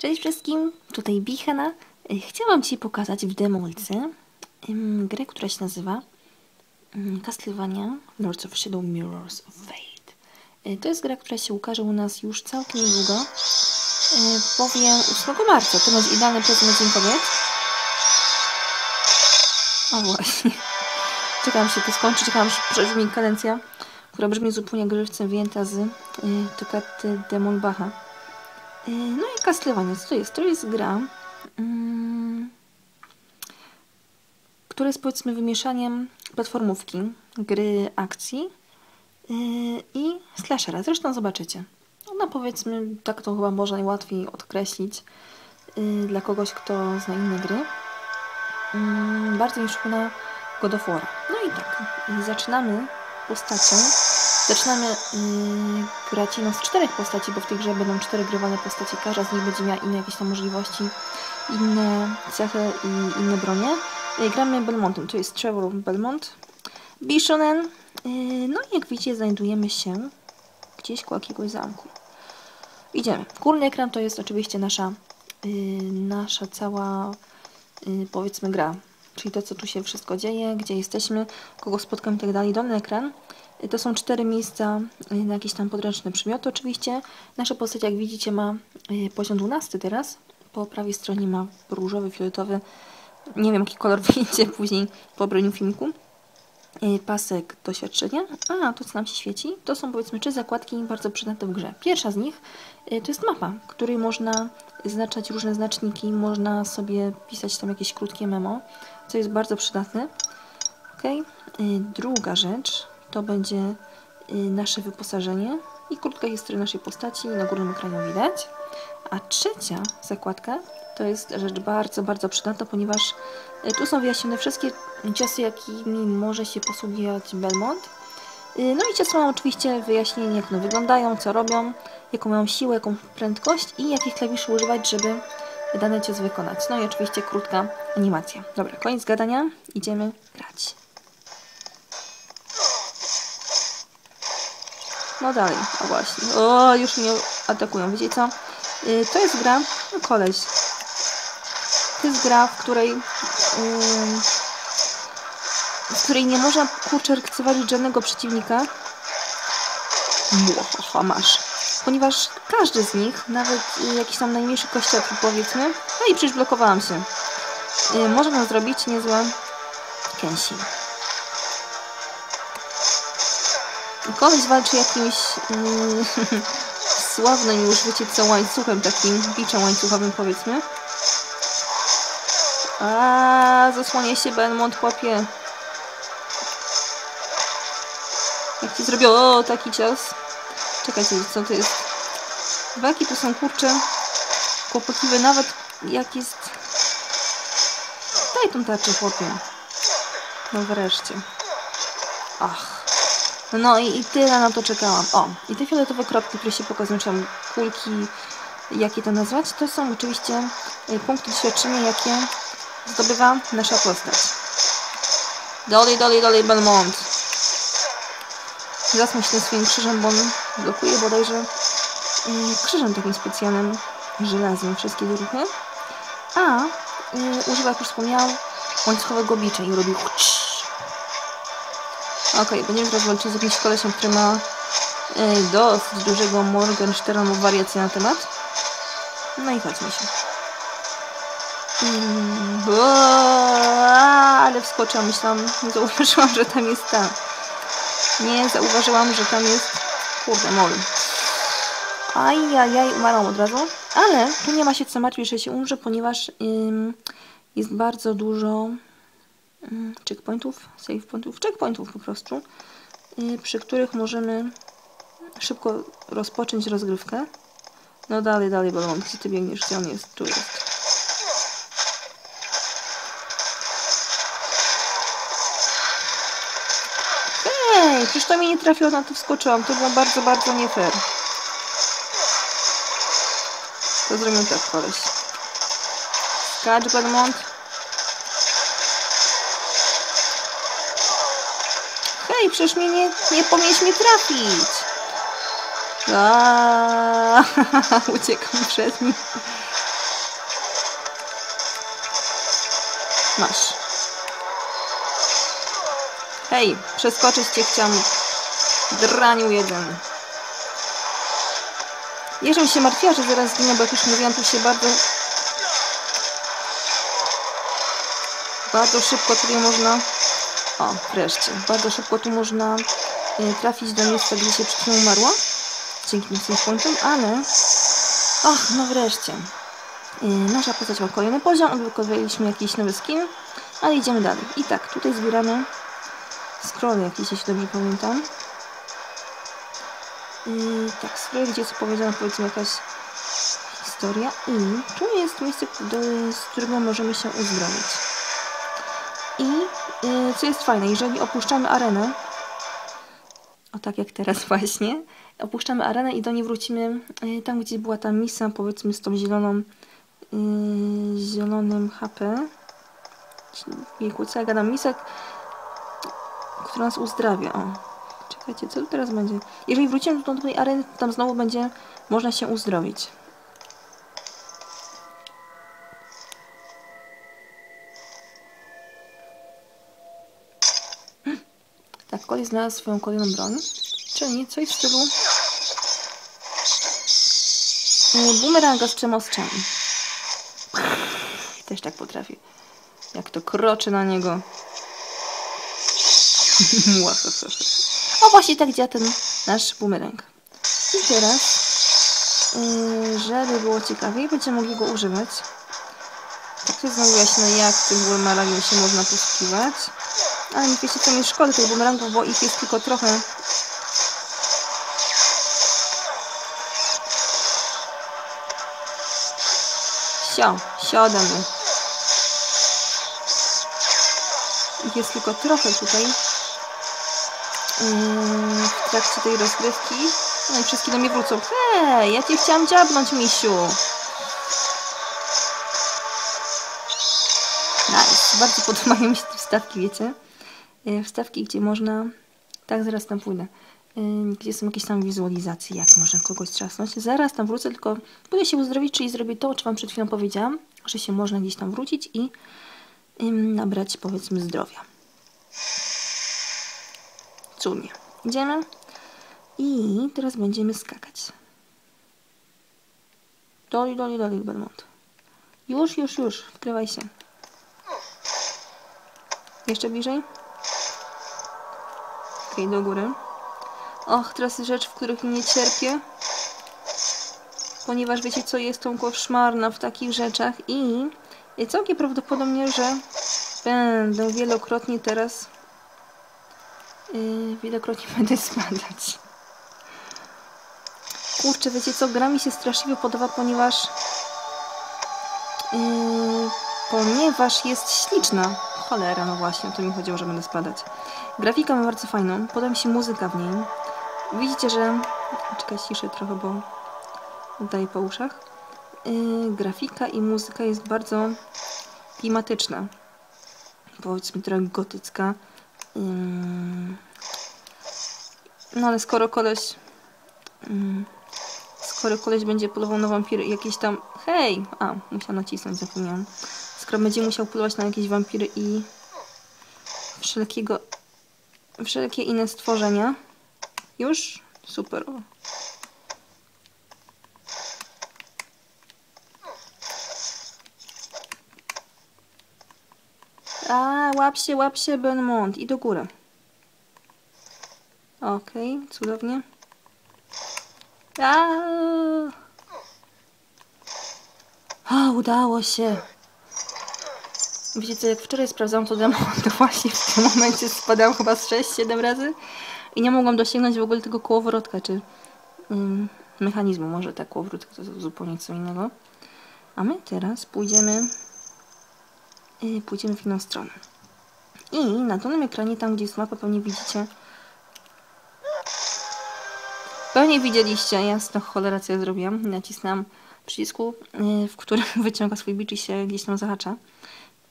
Cześć wszystkim, tutaj Bichana. E, Chciałam Ci pokazać w demolce em, grę, która się nazywa Castlevania Lords of Shadow Mirrors of Fate. E, To jest gra, która się ukaże u nas już całkiem niedługo, e, bowiem 8 marca. To będzie idealny prezent Dzień Kobiet. O właśnie. Czekam się to skończy, czekam się przebrzmi kadencja, która brzmi zupełnie jak żywcem wyjęta z y, Tokaty Demon Bacha. Y, No i Castlevania, co to jest? To jest gra, mm, która jest powiedzmy wymieszaniem platformówki, gry akcji y, i slashera. Zresztą zobaczycie. No powiedzmy, tak to chyba można najłatwiej odkreślić y, dla kogoś, kto zna inne gry. Mm, Bardzo mi przypomina God of War. No i tak, zaczynamy postacią. Zaczynamy yy, grać jedną z czterech postaci, bo w tej grze będą cztery grywane postaci. Każda z nich będzie miała inne jakieś tam możliwości, inne cechy i inne bronie. Yy, gramy Belmontem, to jest Trevor Belmont. Bishonen. Yy, no i jak widzicie, znajdujemy się gdzieś koło jakiegoś zamku. Idziemy. Górny ekran to jest oczywiście nasza, yy, nasza cała, yy, powiedzmy, gra. Czyli to, co tu się wszystko dzieje, gdzie jesteśmy, kogo spotkam i tak dalej. Dolny ekran to są cztery miejsca y, na jakieś tam podręczne przymioty. Oczywiście nasza postać, jak widzicie, ma y, poziom 12 teraz. Po prawej stronie ma różowy, fioletowy. Nie wiem, jaki kolor wyjdzie później po obroniu filmiku. Y, Pasek doświadczenia. A, to co nam się świeci, to są powiedzmy trzy zakładki bardzo przydatne w grze. Pierwsza z nich to jest mapa, której można znaczać różne znaczniki, można sobie pisać tam jakieś krótkie memo, co jest bardzo przydatne. Ok. Druga rzecz to będzie y, nasze wyposażenie i krótka historia naszej postaci na górnym ekranie widać. A trzecia zakładka to jest rzecz bardzo, bardzo przydatna, ponieważ y, tu są wyjaśnione wszystkie ciosy, jakimi może się posługiwać Belmont. Y, No i ciosy mam oczywiście wyjaśnienie, jak one wyglądają, co robią, jaką mają siłę, jaką prędkość i jakich klawiszy używać, żeby dany cios wykonać. No i oczywiście krótka animacja. Dobra, koniec gadania, idziemy grać. No dalej, o właśnie. O, już mnie atakują, wiecie co? Yy, to jest gra, no koleś. To jest gra, w której yy, w której nie można kurczę żadnego przeciwnika. Młocha, masz. Ponieważ każdy z nich, nawet jakiś tam najmniejszy kościotrup powiedzmy, no i przecież blokowałam się, y, może nam zrobić niezłe Kenshi. Koleś walczy jakimś yy, sławnym już, wiecie co, łańcuchem takim, biczem łańcuchowym powiedzmy. A zasłania się Belmont, chłopie. Jak ci zrobił, o, taki cios. Czekajcie, co to jest? Waki tu są, kurcze, kłopotliwe, nawet jak jest... Daj tą tarczę, chłopie. No wreszcie. Ach. No i, i tyle na to czekałam. O, i te fioletowe kropki, które się pokazują, czy tam kulki, jakie to nazwać, to są oczywiście y, punkty doświadczenia, jakie zdobywa nasza postać. Dalej, dalej, dalej, Belmont. Zasmuć tym swoim krzyżem, bo on blokuje bodajże y, krzyżem takim specjalnym, żelaznym wszystkie ruchy. A y, używa, jak już wspomniałam, łańcuchowego bicza i robi Okej, okay, będziemy teraz walczyć z jakimś kolesiem, który ma dosyć dużego Morgensternu wariację na temat. No i chodźmy się. Mm, ale wskoczyłam, myślałam, nie zauważyłam, że tam jest ta. Nie zauważyłam, że tam jest. Kurde, mol. Ajajaj, umarłam od razu. Ale tu nie ma się co martwić, że się umrze, ponieważ ym, jest bardzo dużo checkpointów, save pointów, checkpointów po prostu, yy, przy których możemy szybko rozpocząć rozgrywkę. No dalej, dalej, bo gdzie ty biegniesz, gdzie on jest? Tu jest. Hej, przecież to mnie nie trafiło, na to wskoczyłam. To było bardzo, bardzo nie fair. To zrobimy tak, koleś. Skacz, Belmont. Ty przecież mnie nie, nie powinieneś mnie trafić. Uciekam przed nim. Masz. Hej, przeskoczyć cię chciałam. Draniu jeden. Jeżdżą się martwiła, że zaraz zginę, bo jak już mówiłam, tu się bardzo... Bardzo szybko tutaj można o, wreszcie. Bardzo szybko tu można y, trafić do miejsca, gdzie się przed chwilą umarła. Dzięki tym punktom, ale... Och, no wreszcie. Y, nasza postać ma kolejny poziom, odblokowaliśmy jakiś nowy skin, ale idziemy dalej. I tak, tutaj zbieramy scroll jakieś, jeśli dobrze pamiętam. I tak, scroll, gdzie jest opowiedziana powiedzmy jakaś historia i tu jest miejsce, z którego możemy się uzdrowić. Y, co jest fajne, jeżeli opuszczamy arenę, o tak jak teraz właśnie, opuszczamy arenę i do niej wrócimy y, tam, gdzie była ta misa, powiedzmy z tą zieloną yy, zielonym HP. Jejku, co ja gadam? Misek, która nas uzdrawia. O, czekajcie, co teraz będzie? Jeżeli wrócimy do tej areny, to tam znowu będzie można się uzdrowić. Kolej znalazł swoją kolejną broń, czyli coś w stylu yy, bumeranga z trzema ostrzami. Też tak potrafi. Jak to kroczy na niego. o właśnie tak działa ten nasz bumerang. I teraz, yy, żeby było ciekawiej, będziemy mogli go używać. Tak się znowu jaśne, jak tym bumerangiem się można posługiwać. Ale nie wiecie co mi szkoda tych bumerangów, bo ich jest tylko trochę. Sio, siadamy. Ich jest tylko trochę tutaj yy, w trakcie tej rozgrywki. No i wszystkie do mnie wrócą. Hej, ja cię chciałam dziabnąć, misiu. Nice. Bardzo podobają mi się te wstawki, wiecie? Yy, wstawki, gdzie można... Tak, zaraz tam pójdę. Yy, gdzie są jakieś tam wizualizacje, jak można kogoś trzasnąć. Zaraz tam wrócę, tylko pójdę się uzdrowić, czyli zrobię to, o czym Wam przed chwilą powiedziałam, że się można gdzieś tam wrócić i nabrać powiedzmy zdrowia. Cudnie. Idziemy i teraz będziemy skakać. Doli, doli, doli, Belmont. Już, już, już. Wkrywaj się. Jeszcze bliżej. Okej, okay, do góry. Och, teraz rzecz, w których nie cierpię. Ponieważ wiecie co, jest tą koszmarna w takich rzeczach i i całkiem prawdopodobnie, że będę wielokrotnie teraz yy, wielokrotnie będę spadać. Kurczę, wiecie co, gra mi się straszliwie podoba, ponieważ yy, ponieważ jest śliczna. Cholera, no właśnie, to mi chodziło, że będę spadać. Grafika ma bardzo fajną, podoba mi się muzyka w niej. Widzicie, że... Czekaj, ciszę trochę, bo daję po uszach. Yy, grafika i muzyka jest bardzo klimatyczna. Powiedzmy trochę gotycka. Yy, no ale skoro koleś... Yy, skoro koleś będzie polował na wampiry jakieś tam... Hej! A, musiałam nacisnąć, zapomniałam. Skoro będzie musiał polować na jakieś wampiry i wszelkiego... wszelkie inne stworzenia. Już? Super. A, łap się, łap się, Belmont. I do góry. Okej, okay, cudownie. A, A, udało się. Wiecie co, jak wczoraj sprawdzałam to demo, to właśnie w tym momencie spadałam chyba z 6-7 razy i nie mogłam dosięgnąć w ogóle tego kołowrotka, czy ym, mechanizmu. Może tak kołowrót to zupełnie co innego. A my teraz pójdziemy i pójdziemy w inną stronę. I na dolnym ekranie, tam gdzie jest mapa, pewnie widzicie... Pewnie widzieliście, jasno, cholera, co ja zrobiłam. Nacisnęłam przycisku, y, w którym wyciąga swój bicz i się gdzieś tam zahacza.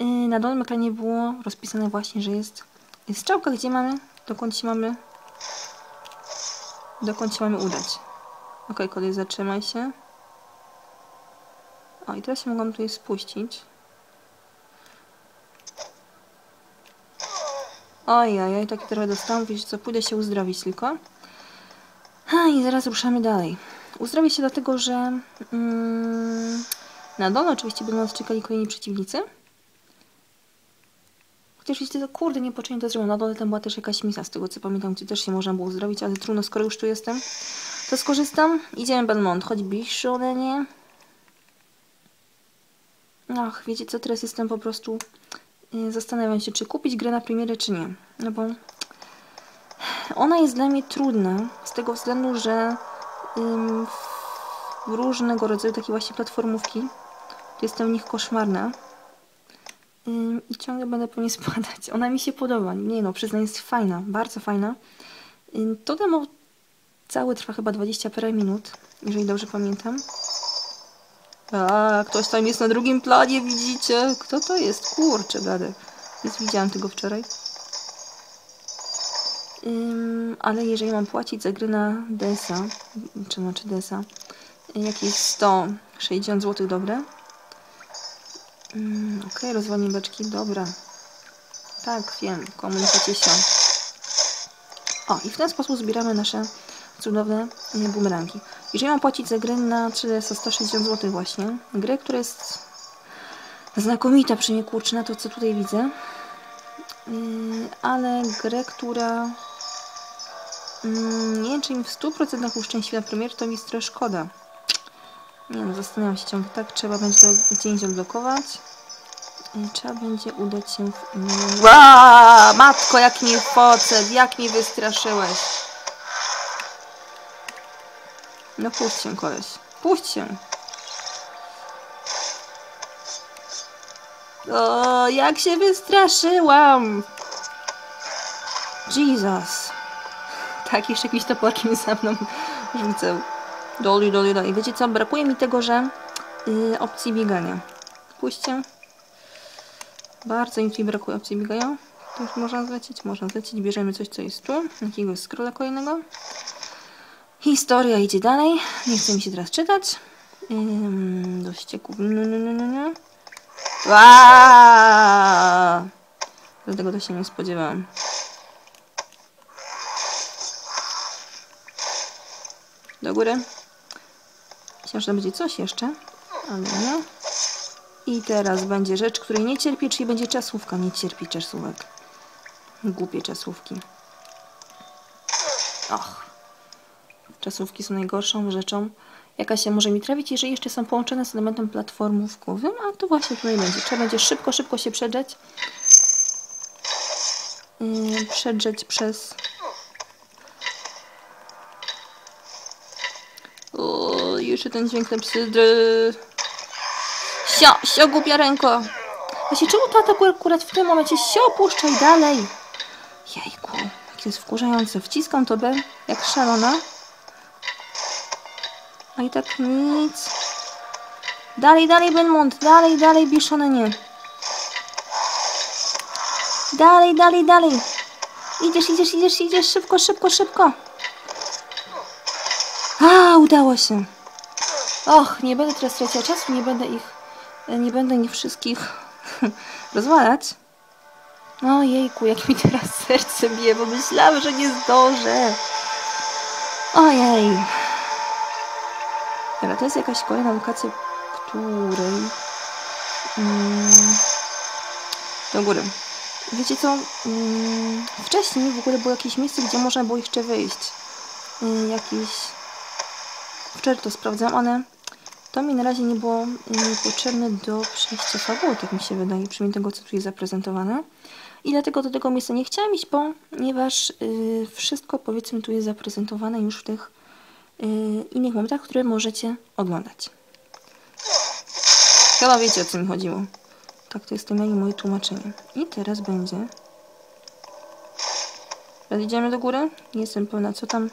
Y, na dolnym ekranie było rozpisane właśnie, że jest, jest strzałka, gdzie mamy, dokąd się mamy dokąd się mamy udać. Ok, kolej, zatrzymaj się. O, i teraz się mogłam tutaj spuścić. Oj, oj, oj, taki trochę dostałam, wiesz co, pójdę się uzdrowić tylko. Ha, i zaraz ruszamy dalej. Uzdrowię się dlatego, że mm, na dole oczywiście będą nas czekali kolejni przeciwnicy. Chociaż jeśli to kurde nie poczynię to zrobię. Na dole tam była też jakaś misa, z tego co pamiętam, gdzie też się można było uzdrowić, ale trudno, skoro już tu jestem, to skorzystam. Idziemy Belmont, choć bliższy ode mnie. Ach, wiecie co, teraz jestem po prostu... Yy, zastanawiam się, czy kupić grę na premierę, czy nie. No bo... Ona jest dla mnie trudna, z tego względu, że ym, różnego rodzaju takie właśnie platformówki, to jestem w nich koszmarna. I ciągle będę po nie spadać. Ona mi się podoba. Nie no, przyznam, jest fajna, bardzo fajna. To demo całe trwa chyba 20 parę minut, jeżeli dobrze pamiętam. A, ktoś tam jest na drugim planie, widzicie? Kto to jest? Kurczę, gady. Nie widziałam tego wczoraj. Ale jeżeli mam płacić za gry na DSA, czy znaczy DSA, jakieś 160 zł dobre. Ym, ok, beczki, dobra. Tak, wiem, komunikacie się. O, i w ten sposób zbieramy nasze cudowne bumerangi. Jeżeli mam płacić za grę na 3DS 160 zł właśnie, grę, która jest znakomita, przynajmniej kurczę na to, co tutaj widzę, yy, ale grę, która yy, nie wiem, czy im w 100% uszczęśliwia premier, to mi trochę szkoda. Nie no, zastanawiam się ciągle, tak, trzeba będzie to gdzieś odblokować. I trzeba będzie udać się w... Ła, matko, jak mnie pocet, jak mnie wystraszyłeś. No puść się, koleś. Puść się. O, jak się wystraszyłam. Jesus. Tak, jeszcze jakimś toporkiem za mną rzucał. Doli, doli, doli. Wiecie co? Brakuje mi tego, że yy, opcji biegania. Puśćcie. Bardzo mi brakuje opcji biegania. To już można zlecieć? Można zlecieć. Bierzemy coś, co jest tu. Jakiegoś scrolla kolejnego. Historia idzie dalej. Nie chce mi się teraz czytać. Ym, do ścieków. No, no, no, no, no. Aaaa! Dlatego to się nie spodziewałam. Do góry. Myślałam, że będzie coś jeszcze, ale nie. I teraz będzie rzecz, której nie cierpi, czyli będzie czasówka. Nie cierpi czasówek. Głupie czasówki. Och. Czasówki są najgorszą rzeczą, jaka się może mi trafić, jeżeli jeszcze są połączone z elementem platformówkowym, a to właśnie tutaj będzie. Trzeba będzie szybko, szybko się przedrzeć. Yy, przedrzeć przez... Jeszcze ten dźwięk na psydry. Sio, sio, głupia ręko. Właśnie czemu to atakuje akurat w tym momencie? Sio, puszczaj dalej. Jejku, jak jest wkurzające. Wciskam to B jak szalona. A i tak nic. Dalej, dalej Belmont, dalej, dalej Biszonenie. Dalej, dalej, dalej. Idziesz, idziesz, idziesz, idziesz, szybko, szybko, szybko. A, udało się. Och, nie będę teraz traciła czasu, nie będę ich, nie będę ich wszystkich rozwalać. Ojejku, jak mi teraz serce bije, bo myślałam, że nie zdążę. Ojej. Dobra, to jest jakaś kolejna lokacja, której... Mm, do góry. Wiecie co? Mm, wcześniej w ogóle było jakieś miejsce, gdzie można było jeszcze wyjść. Yy, jakiś... Wczoraj to sprawdzam, ale to mi na razie nie było yy, potrzebne do przejścia fabuły, tak mi się wydaje, przynajmniej tego, co tu jest zaprezentowane. I dlatego do tego miejsca nie chciałam iść, ponieważ yy, wszystko, powiedzmy, tu jest zaprezentowane już w tych yy, innych momentach, które możecie oglądać. Chyba wiecie, o co mi chodziło. Tak, to jest to moje tłumaczenie. I teraz będzie... Teraz idziemy do góry. Nie jestem pewna, co tam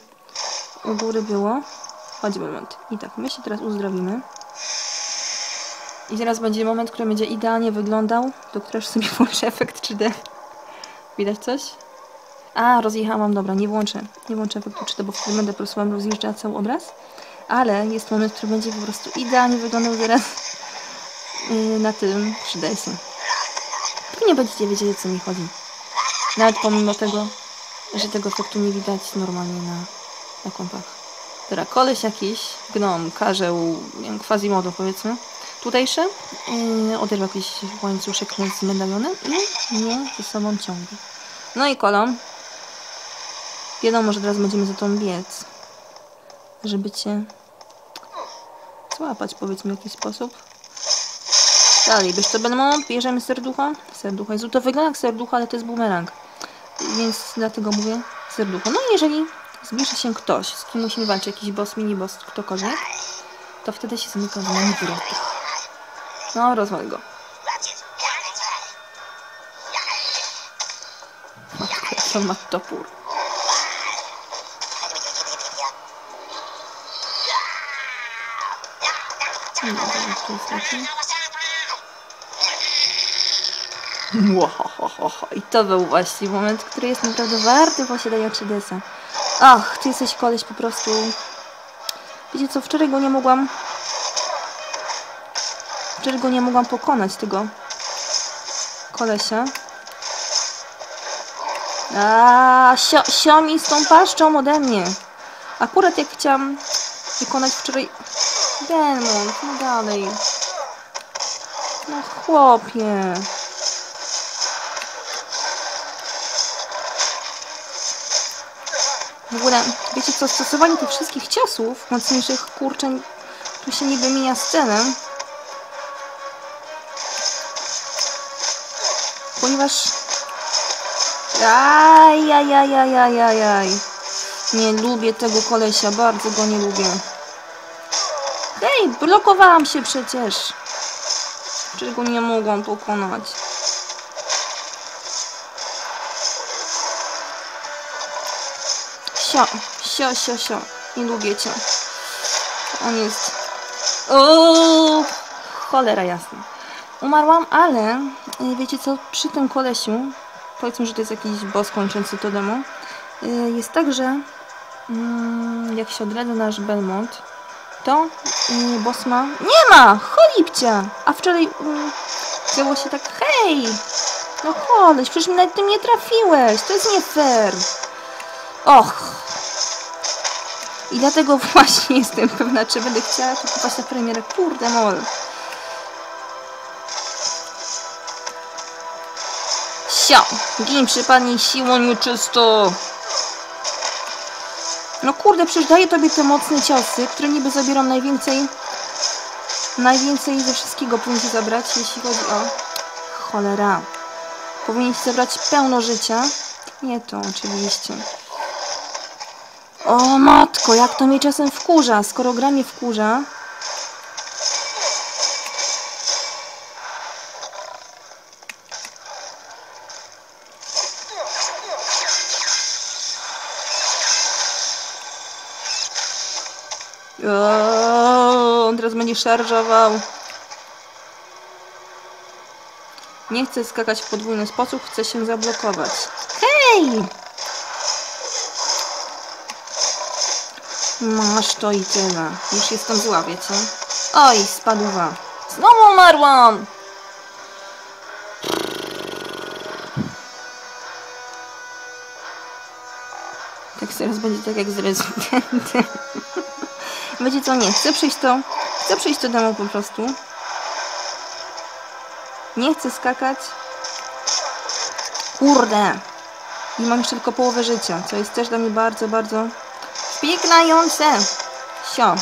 u góry było. Chodź, moment. I tak, my się teraz uzdrowimy. I teraz będzie moment, który będzie idealnie wyglądał, do którego sobie włączę efekt 3D. Widać coś? A, rozjechałam, dobra, nie włączę. Nie włączę efektu 3D, bo wtedy będę po prostu wam rozjeżdżała cały obraz. Ale jest moment, który będzie po prostu idealnie wyglądał teraz yy, na tym 3DS-ie. Nie będziecie wiedzieli, o co mi chodzi. Nawet pomimo tego, że tego efektu nie widać normalnie na, na kompach. Dobra, koleś jakiś, gnom, karzeł, quasimodo powiedzmy, tutejszy, yy, oderwał jakiś łańcuszek z medalionem i mnie ze sobą ciągnie. No i kolom. Wiadomo, że teraz będziemy za tą biec, żeby cię złapać, powiedzmy, w jakiś sposób. Dalej, bierz to będą, bierzemy serducha. Serducha. Jezu, to wygląda jak serducha, ale to jest bumerang. Więc dlatego mówię serducho. No i jeżeli zbliży się ktoś, z kim musimy walczyć, jakiś boss, mini boss, ktokolwiek, to wtedy się zamyka za nami wroty. No, rozwal go. On ma topór. Nie wiem, tu jest. I to był właśnie moment, który jest naprawdę warty posiadania 3DS-a. Ach, ty jesteś koleś po prostu... Wiecie co, wczoraj go nie mogłam... Wczoraj go nie mogłam pokonać, tego kolesia. A, sio, sio mi z tą paszczą ode mnie. Akurat jak chciałam wykonać wczoraj... Demon, no dalej. No chłopie. Ogóle, wiecie co, stosowanie tych wszystkich ciosów mocniejszych, kurczę, tu się nie wymienia scenę. Ponieważ... Aj, aj, aj, aj, aj, aj. Nie lubię tego kolesia, bardzo go nie lubię. Hej, blokowałam się przecież. Czego nie mogłam pokonać. Sio, sio, sio, sio. Nie lubię cię. On jest... O, cholera jasna. Umarłam, ale y, wiecie co, przy tym kolesiu, powiedzmy, że to jest jakiś boss kończący to demo, y, jest tak, że mm, jak się odradza nasz Belmont, to y, boss ma... Nie ma! Cholipcia! A wczoraj działo się tak, hej! No koleś, przecież mi nawet tym nie trafiłeś! To jest nie fair! Och! I dlatego właśnie jestem pewna, czy będę chciała kupować na premierę. Kurde mol. Sio! Gin przypadnie siłą nieczysto. No kurde, przecież daję tobie te mocne ciosy, które niby zabiorą najwięcej najwięcej ze wszystkiego powinien zabrać, jeśli chodzi o cholera. Powinien zabrać pełno życia. Nie to oczywiście. O matko, jak to mnie czasem wkurza. Skoro gra mnie wkurza, O, on teraz będzie szarżował. Nie chcę skakać w podwójny sposób, chcę się zablokować. Hej! Masz to i tyle. Już jestem zła, wiecie? Oj, spadła. Znowu umarłam! Tak teraz będzie tak jak z rezydentem. Wiecie co, nie, chcę przejść to, chcę przejść to demo po prostu. Nie chcę skakać. Kurde! I mam jeszcze tylko połowę życia, co jest też dla mnie bardzo, bardzo wpieknające. Sio.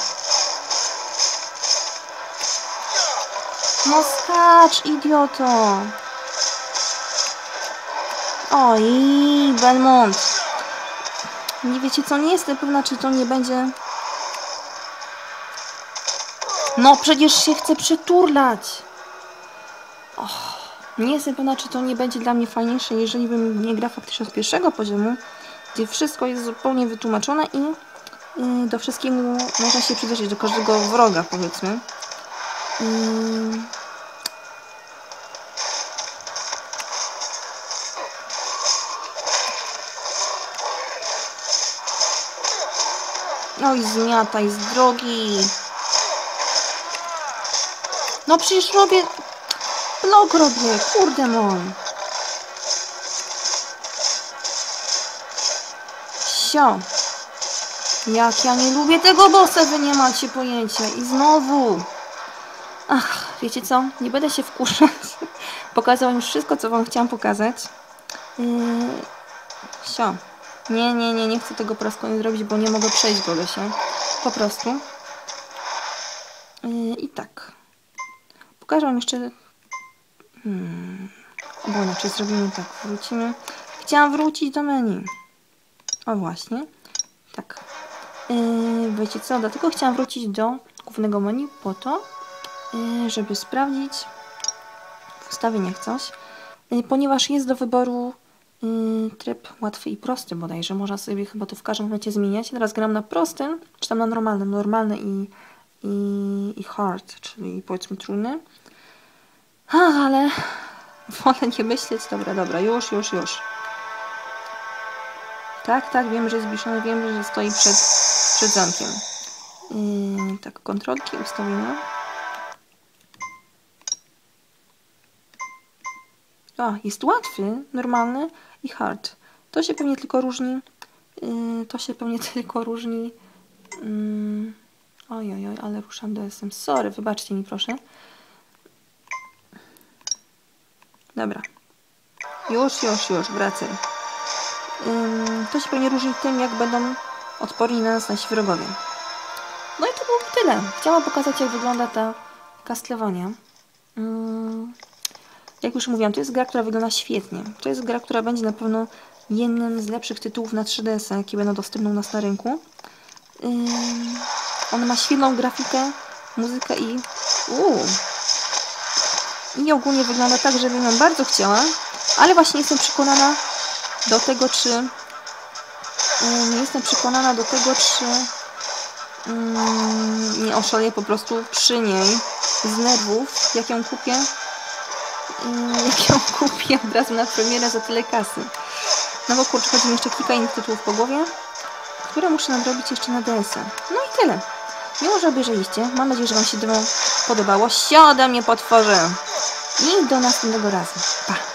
No skacz, idioto. Oj, Belmont. Nie wiecie co, nie jestem pewna, czy to nie będzie no przecież się chcę przeturlać. Och, nie jestem pewna, czy to nie będzie dla mnie fajniejsze, jeżeli bym nie grał faktycznie z pierwszego poziomu, gdzie wszystko jest zupełnie wytłumaczone i do wszystkiego można się przyzwyczaić, do każdego wroga powiedzmy. Yy... Oj, zmiataj z drogi. No przecież robię... Blok robię, kurde mon. Sio. Jak ja nie lubię tego bossa, wy nie macie pojęcia. I znowu. Ach, wiecie co? Nie będę się wkurzać. Pokazałam już wszystko, co wam chciałam pokazać. Yy... Nie, nie, nie, nie chcę tego po raz kolejny zrobić, bo nie mogę przejść go się. Po prostu. Yy, I tak. Pokażę wam jeszcze... Hmm. Bo inaczej zrobimy tak. Wrócimy. Chciałam wrócić do menu. O właśnie. Tak. Yy, wiecie co? Dlatego chciałam wrócić do głównego menu po to, yy, żeby sprawdzić w ustawieniach coś. Yy, ponieważ jest do wyboru yy, tryb łatwy i prosty bodajże. Można sobie chyba to w każdym momencie zmieniać. Teraz gram na prostym, czy tam na normalnym. Normalny i, i, i hard, czyli powiedzmy trudny. A, ale wolę nie myśleć. Dobra, dobra, już, już, już. Tak, tak, wiem, że jest zbliżony, wiem, że stoi przed, przed zamkiem. Yy, tak, kontrolki, ustawienia. O, jest łatwy, normalny i hard. To się pewnie tylko różni. Yy, to się pewnie tylko różni. Yy, oj, oj, oj, ale ruszam DSM. Sorry, wybaczcie mi proszę. Dobra. Już, już, już, wracaj. Ym, to się pewnie różni tym, jak będą odporni na nas nasi wrogowie. No i to było tyle. Chciałam pokazać, jak wygląda ta Castlevania. Ym, jak już mówiłam, to jest gra, która wygląda świetnie. To jest gra, która będzie na pewno jednym z lepszych tytułów na 3DS, jakie będą dostępne u nas na rynku. Ym, on ma świetną grafikę, muzykę i... Uu, i ogólnie wygląda tak, żebym ją bardzo chciała, ale właśnie jestem przekonana do tego, czy nie jestem przekonana do tego, czy um, nie oszaleję po prostu przy niej z nerwów, jak ją kupię jak ją kupię od razu na premierę za tyle kasy. No bo kurczę, chodzi mi jeszcze kilka innych tytułów po głowie, które muszę nadrobić jeszcze na DS-a. No i tyle. Miło, że obejrzeliście. Mam nadzieję, że Wam się podobało. Siada mnie potworzę. I do następnego razu. Pa!